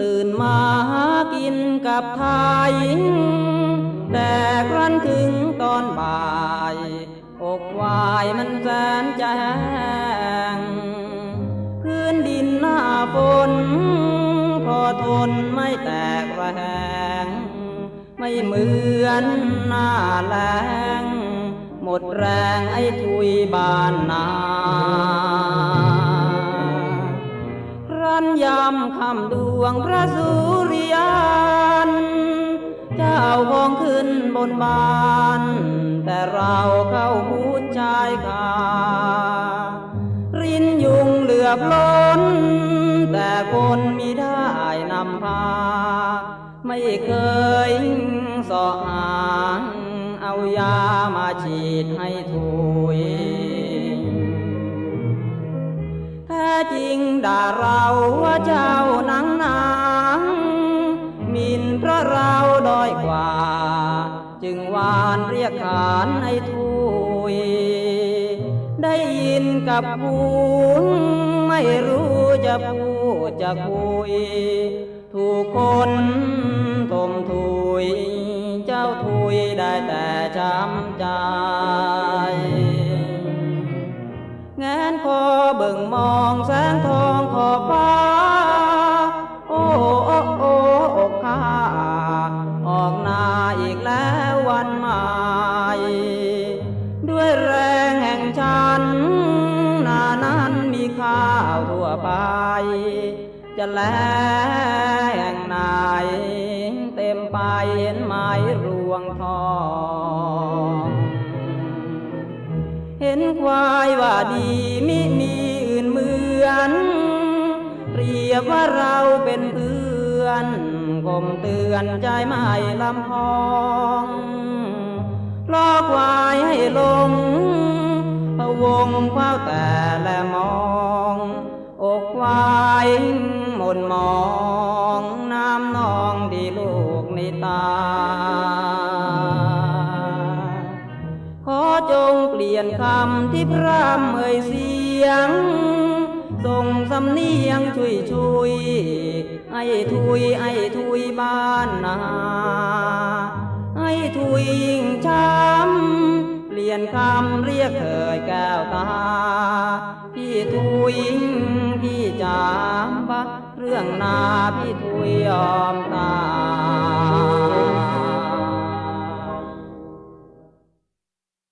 ตื่นมาหากินกับทายแต่ครั้นถึงตอนบ่าย อกวายมันแสนจะแห้งพื้นดินหน้าฝนพอทนไม่แตกระแหง ไม่เหมือนหน้าแล้งหมดแรงไอ้ทุยบานนา ครั้นยามคำดวงพระสุริยัน เจ้าคงขึ้นบนบาน แต่เราเข้าหูชายคารินยุงเหลือบล้น แต่คนมิได้นำพา ไม่เคยสอหางเอายามาฉีดให้ถุย รียกขานให้ทุยได้ยินกับหูไม่รู้จะพูดจะคุย ถูกคนทมถุย เจ้าถุยได้แต่ช้ำใจแงนคอเบิ่งมองแสงทอง ทั่วไป จะแลแห่งไหนเต็มไปเห็นไม้รวงทอง เห็นควายว่าดีมิมีอื่นเหมือน เปรียบว่าเราเป็นเพื่อนกลมเตือนใจไม่ลำพองล้อควายให้ลงพะวงคว้าวแต่และมอ ในตา ขอจงเปลี่ยนคำที่พร่ำเอ่ยเสียง ส่งสำเนียงช่วยช่วยไอ้ทุยไอ้ทุยบ้านนาไอ้ทุยยิ่งช้ำเปลี่ยนคำเรียกเถิดแก้วตา พี่ทุยพี่จามบะเรื่องนาพี่ทุยยอมตา